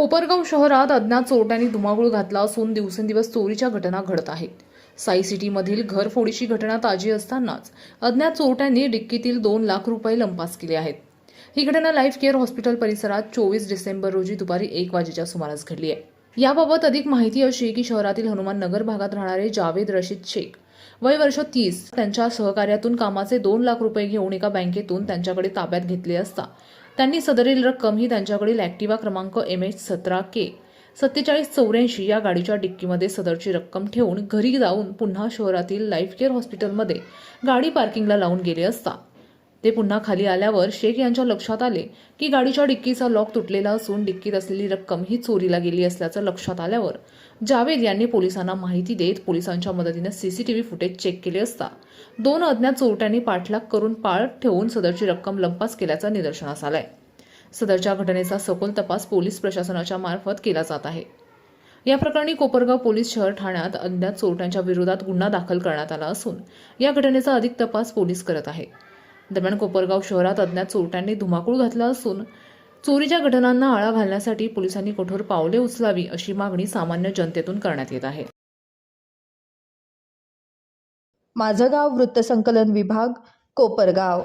कोपरगाव शहरात अज्ञात चोरट्यांनी धुमाकूळ घातला असून दिवसेंदिवस चोरीच्या घटना घडत आहेत. साई सिटीमधील घरफोडीची घटना ताजी असतानाच अज्ञात चोरट्यांनी डिक्कीतील दोन लाख रुपये लंपास केले आहेत. ही घटना लाईफ केअर हॉस्पिटल परिसरात चोवीस डिसेंबर रोजी दुपारी एक वाजेच्या सुमारास घडली आहे. याबाबत अधिक माहिती अशी की शहरातील हनुमान नगर भागात राहणारे जावेद रशीद शेख वय वर्ष तीस त्यांच्या सहकार्यातून कामाचे दोन लाख रुपये घेऊन एका बँकेतून त्यांच्याकडे ताब्यात घेतले असता त्यांनी सदरील रक्कम ही त्यांच्याकडील ॲक्टिवा क्रमांक एम एच सतरा के सत्तेचाळीस चौऱ्याऐंशी या गाडीच्या डिक्कीमध्ये सदरची रक्कम ठेवून घरी जाऊन पुन्हा शहरातील लाईफ केअर हॉस्पिटलमध्ये गाडी पार्किंगला लावून गेले असता. ते पुन्हा खाली आल्यावर शेख यांच्या लक्षात आले की गाडीच्या डिक्कीचा लॉक तुटलेला असून डिक्कीत असलेली रक्कम ही चोरीला गेली असल्याचं लक्षात आल्यावर जावेद यांनी पोलिसांना माहिती देत पोलिसांच्या मदतीने सीसीटीव्ही फुटेज चेक केले असता दोन अज्ञात चोरट्यांनी पाठलाग करून पाळ ठेवून सदरची रक्कम लंपास केल्याचं निदर्शनास आलंय. सदरच्या घटनेचा सखोल तपास पोलीस प्रशासनाच्या मार्फत केला जात आहे. या प्रकरणी कोपरगाव पोलीस शहर ठाण्यात अज्ञात चोरट्यांच्या विरोधात गुन्हा दाखल करण्यात आला असून या घटनेचा अधिक तपास पोलीस करत आहे. दरम्यान कोपरगाव शहरात अज्ञात चोरट्यांनी धुमाकूळ घातला असून चोरीच्या घटनांना आळा घालण्यासाठी पोलिसांनी कठोर पावले उचलावी अशी मागणी सामान्य जनतेतून करण्यात येत आहे. माझं गाव वृत्तसंकलन विभाग कोपरगाव.